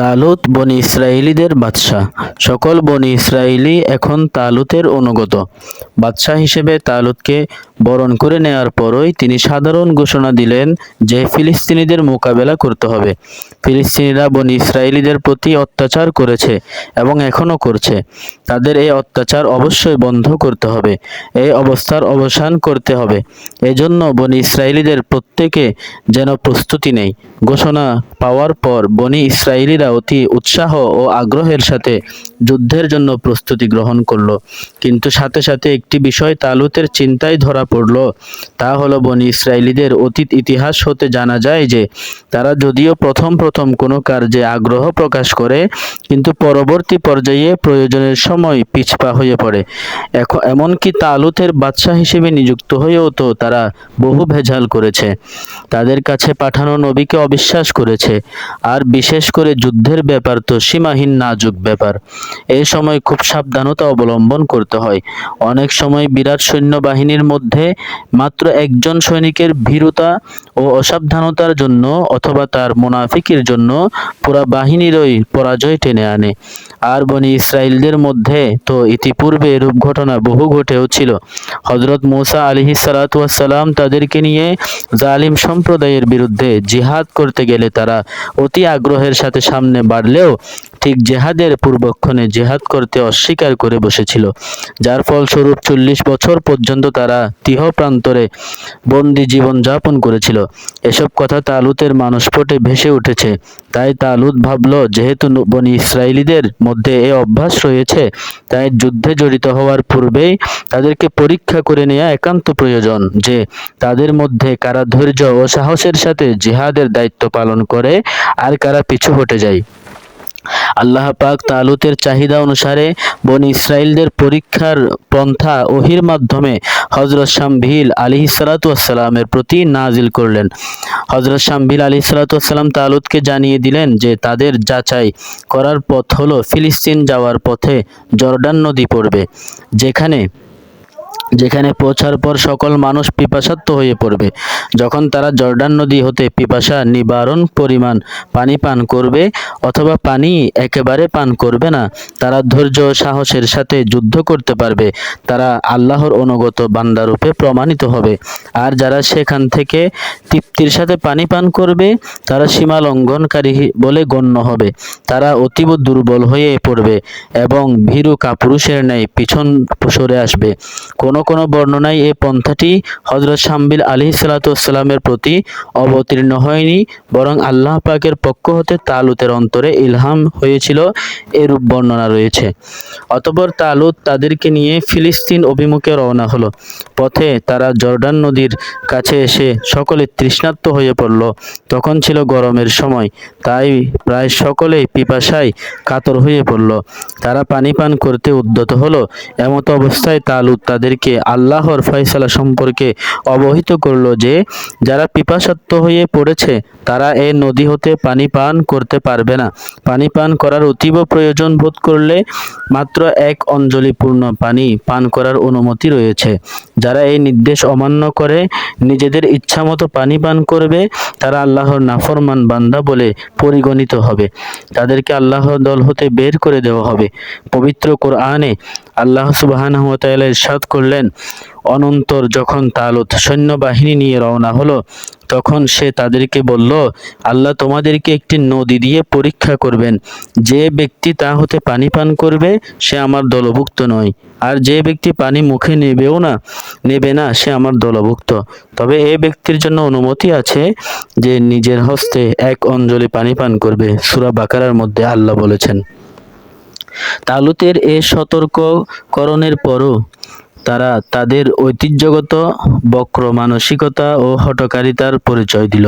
তালুত বনি ইসরায়েলিদের বাদশাহ। সকল বনি ইসরায়েলী এখন তালুতের অনুগত। বাদশাহ হিসেবে তালুতকে বরণ করে নেয়ার পরই তিনি সাধারণ ঘোষণা দিলেন যে ফিলিস্তিনিদের মোকাবেলা করতে হবে। ফিলিস্তিনিরা বনি ইসরায়েলীদের প্রতি অত্যাচার করেছে এবং এখনও করছে। তাদের এই অত্যাচার অবশ্যই বন্ধ করতে হবে। এই অবস্থার অবসান করতে হবে। এজন্য বনি ইসরায়েলীদের প্রত্যেকে যেন প্রস্তুতি নেই ঘোষণা পাওয়ার পর বনি ইসরায়েলিরা অতি উৎসাহ ও আগ্রহের সাথে যুদ্ধের জন্য প্রস্তুতি গ্রহণ করল। কিন্তু সাথে সাথে একটি বিষয় তালুতের চিন্তায় ধরা পড়ল। তা হলো, বনি ইসরায়েলিদের অতীত ইতিহাস হতে জানা যায় যে, তারা যদিও প্রথম প্রথম কোনো কার্যে আগ্রহ প্রকাশ করে, কিন্তু পরবর্তী পর্যায়ে প্রয়োজনের সময় পিছপা হয়ে পড়ে। এখন এমনকি তালুতের বাদশাহ হিসেবে নিযুক্ত হয়েও তো তারা বহু ভেজাল করেছে। তাদের কাছে পাঠানো নবীকে অবিশ্বাস করেছে। আর বিশেষ করে যুদ্ধের ব্যাপার তো সীমাহীন নাজুক ব্যাপার। এই সময় খুব সাবধানতা অবলম্বন করতে হয়। অনেক সময় বিরাট সৈন্যবাহিনীর মধ্যে মাত্র একজন সৈনিকের ভীরুতা ও অসাবধানতার জন্য অথবা তার মুনাফিকির জন্য পুরা বাহিনীরই পরাজয় টেনে আনে। আর বনি ইসরায়েলদের মধ্যে তো ইতিপূর্বে এরূপ ঘটনা বহু ঘটেও ছিল। হজরত মুসা আলিহি সালাতাম তাদেরকে নিয়ে জালিম সম্প্রদায়ের বিরুদ্ধে জিহাদ করতে গেলে তারা অতি আগ্রহের সাথে সামনে বাড়লেও ঠিক জেহাদের পূর্বক্ষণে জেহাদ করতে অস্বীকার করে বসেছিল। যার ফলস্বরূপ চল্লিশ বছর পর্যন্ত তারা তিহ প্রান্তরে বন্দি জীবন যাপন করেছিল। এসব কথা তালুতের মানসপটে ভেসে উঠেছে। তাই তালুত ভাবল, যেহেতু বনি ইসরায়েলিদের মধ্যে এ অভ্যাস রয়েছে, তাই যুদ্ধে জড়িত হওয়ার পূর্বেই তাদেরকে পরীক্ষা করে নেওয়া একান্ত প্রয়োজন যে তাদের মধ্যে কারা ধৈর্য ও সাহসের সাথে জিহাদের দায়িত্ব পালন করে আর কারা পিছু হটে যায়। আল্লাহ পাক তালুতের চাহিদা অনুসারে বনি ইসরায়েলদের পরীক্ষার পন্থা ওহির মাধ্যমে হজরত শামভিল আলী সালাতামের প্রতি নাজিল করলেন। হজরত শামভিল আলী সালাতাম তালুতকে জানিয়ে দিলেন যে তাদের যাচাই করার পথ হলো ফিলিস্তিন যাওয়ার পথে জর্ডান নদী পড়বে, যেখানে যেখানে পৌঁছার পর সকল মানুষ পিপাসাত্ম হয়ে পড়বে। যখন তারা জর্ডান নদী হতে পিপাসা নিবারণ পরিমাণ পানি পান করবে অথবা পানি একেবারে পান করবে না, তারা ধৈর্য সাহসের সাথে যুদ্ধ করতে পারবে। তারা আল্লাহর অনুগত বান্দারূপে প্রমাণিত হবে। আর যারা সেখান থেকে তৃপ্তির সাথে পানি পান করবে, তারা সীমা লঙ্ঘনকারী বলে গণ্য হবে। তারা অতীব দুর্বল হয়ে পড়বে এবং ভীরু কাপুরুষের ন্যায় পিছন সরে আসবে। কোন কোন বর্ণনায় এই পন্থাটি হজরত শাম্বিল আলী সালাতামের প্রতি অবতীর্ণ হয়নি, বরং আল্লাহ পাকের পক্ষ হতে তালুতের অন্তরে ইলহাম হয়েছিল, এরূপ বর্ণনা রয়েছে। অতপর তালুত তাদেরকে নিয়ে ফিলিস্তিন অভিমুখে রওনা হলো। পথে তারা জর্ডান নদীর কাছে এসে সকলে তৃষ্ণার্ত হয়ে পড়ল। তখন ছিল গরমের সময়, তাই প্রায় সকলেই পিপাসায় কাতর হয়ে পড়ল। তারা পানি পান করতে উদ্যত হলো। এমত অবস্থায় তালুত তাদেরকে আল্লাহর ফয়সালা সম্পর্কে অবহিত করল যে, যারা পিপাসাত্ত হয়ে পড়েছে, তারা এ নদী হতে পানি পান করতে পারবে না। পানি পান করার অতীব প্রয়োজন বোধ করলে মাত্র এক অঞ্জলি পূর্ণ পানি পান করার অনুমতি রয়েছে। যারা এই নির্দেশ অমান্য করে, নিজেদের ইচ্ছামতো পানি পান করবে, তারা আল্লাহর নাফরমান বান্দা বলে পরিগণিত হবে। তাদেরকে আল্লাহর দল হতে বের করে দেওয়া হবে। পবিত্র কোরআনে আল্লাহ সুবহানাহু ইরশাদ করলেন, অনন্তর যখন তালুত সৈন্যবাহিনী নিয়ে রওনা হলো, তখন সে তাদেরকে বলল, আল্লাহ তোমাদেরকে একটি নদী দিয়ে পরীক্ষা করবেন। যে ব্যক্তি তা হতে পানি পান করবে, সে আমার দলভুক্ত নয়। আর যে ব্যক্তি পানি মুখে নেবেও না, নেবে না, সে আমার দলভুক্ত। তবে এ ব্যক্তির জন্য অনুমতি আছে যে, নিজের হস্তে এক অঞ্জলি পানি পান করবে। সুরা বাকারার মধ্যে আল্লাহ বলেছেন। তালুতের এ সতর্ককরণের পরও তারা তাদের ঐতিহ্যগত বক্র মানসিকতা ও হঠকারিতার পরিচয় দিল।